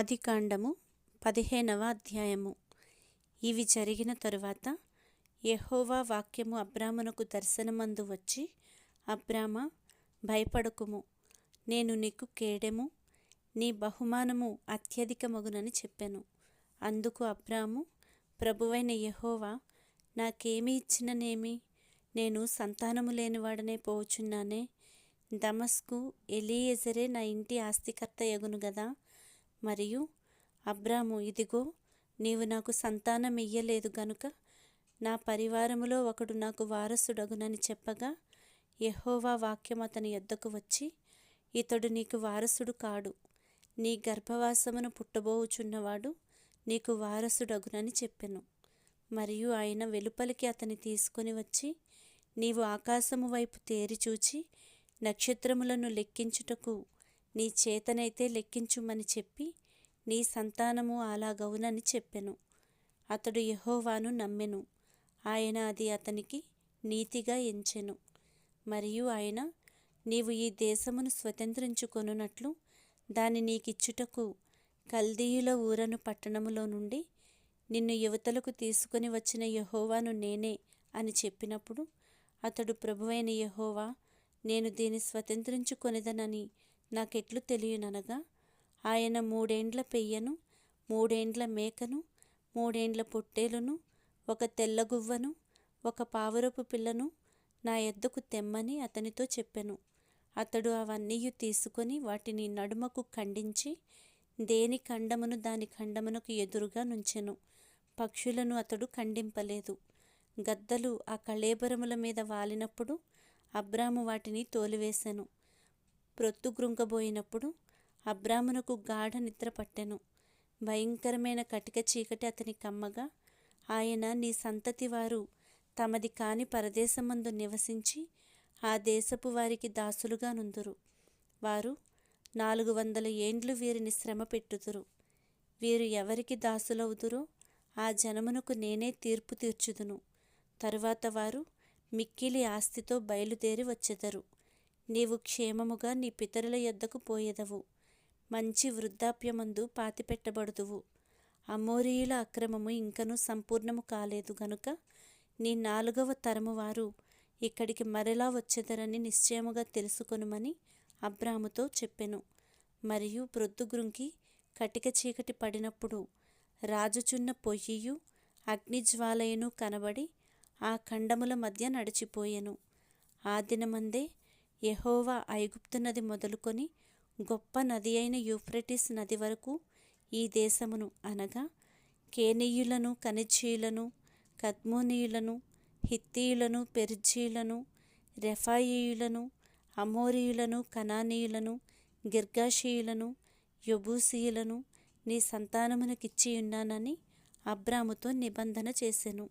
ఆదికాండము పదిహేనవ అధ్యాయము. ఇవి జరిగిన తరువాత యహోవా వాక్యము అబ్రామునకు దర్శనమందు వచ్చి అబ్రామ భయపడకుము. నేను నీకు కేడెము నీ బహుమానము అత్యధికమగునని చెప్పాను. అందుకు అబ్రాము ప్రభువైన యహోవా నాకేమి ఇచ్చిననేమి? నేను సంతానము లేనివాడనే పోవుచున్నానే. దమస్కు ఎలీయెజరే నా ఇంటి ఆస్తికర్త ఎగును గదా. మరియు అబ్రాము ఇదిగో నీవు నాకు సంతానం ఇయ్యలేదు గనుక నా పరివారములో ఒకడు నాకు వారసుడగునని చెప్పగా యహోవా వాక్యం అతని యొద్దకు వచ్చి ఇతడు నీకు వారసుడు కాడు. నీ గర్భవాసమును పుట్టబోవుచున్నవాడు నీకు వారసుడగునని చెప్పెను. మరియు ఆయన వెలుపలికి అతని తీసుకొని వచ్చి నీవు ఆకాశము వైపు తేరి చూచి నక్షత్రములను లెక్కించుటకు నీ చేతనైతే లెక్కించుమని చెప్పి నీ సంతానము అలాగవునని చెప్పెను. అతడు యహోవాను నమ్మెను. ఆయన అది అతనికి నీతిగా ఎంచెను. మరియు ఆయన నీవు ఈ దేశమును స్వతంత్రించుకొనున్నట్లు దాని నీకిచ్చుటకు కల్దీయుల ఊరను పట్టణములో నుండి నిన్ను యువతలకు తీసుకొని వచ్చిన యహోవాను నేనే అని చెప్పినప్పుడు అతడు ప్రభువైన యహోవా నేను దీన్ని స్వతంత్రించుకొనిదనని నాకెట్లు తెలియననగా ఆయన మూడేండ్ల పెయ్యను మూడేండ్ల మేకను మూడేండ్ల పొట్టేలును ఒక తెల్లగువ్వను ఒక పావురపు పిల్లను నా ఎద్దకు తెమ్మని అతనితో చెప్పెను. అతడు అవన్నీ తీసుకొని వాటిని నడుమకు ఖండించి దేని ఖండమును దాని ఖండమునకు ఎదురుగా నుంచెను. పక్షులను అతడు ఖండింపలేదు. గద్దలు ఆ కళేబరముల మీద వాలినప్పుడు అబ్రాము వాటిని తోలివేశెను ప్రొద్దుగ్రుంకబోయినప్పుడు అబ్రామునకు గాఢ నిద్ర పట్టెను. భయంకరమైన కటిక చీకటి అతని కమ్మగా ఆయన నీ సంతతి వారు తమది కాని పరదేశమందు నివసించి ఆ దేశపు వారికి దాసులుగా నుందురు. వారు నాలుగు వందల ఏండ్లు వీరిని శ్రమ పెట్టుదురు. వీరు ఎవరికి దాసులవుదురో ఆ జనమునకు నేనే తీర్పు తీర్చుదును. తరువాత వారు మిక్కిలి ఆస్తితో బయలుదేరి వచ్చెదరు. నీవు క్షేమముగా నీ పితరుల యొద్దకు పోయేదవు. మంచి వృద్ధాప్యమందు పాతిపెట్టబడుదువు. అమోరీయుల అక్రమము ఇంకను సంపూర్ణము కాలేదు గనుక నీ నాలుగవ తరము వారు ఇక్కడికి మరలా వచ్చేదరని నిశ్చయముగా తెలుసుకొనుమని అబ్రాముతో చెప్పెను. మరియు ప్రొద్దుగ్రుంకి కటిక చీకటి పడినప్పుడు రాజుచున్న పొయ్యియు అగ్నిజ్వాలయను కనబడి ఆ ఖండముల మధ్య నడిచిపోయెను. ఆ దినమందే యహోవా ఐగుప్తు నది మొదలుకొని గొప్ప నది అయిన యూఫ్రటిస్ నది వరకు ఈ దేశమును అనగా కేనీయులను కనిజీయులను కద్మోనీయులను హిత్తీయులను పెరిజీయులను రెఫాయియులను అమోరీయులను కనానీయులను గిర్గాషీయులను యొబూసీయులను నీ సంతానమునకిచ్చియున్నానని అబ్రాముతో నిబంధన చేసెను.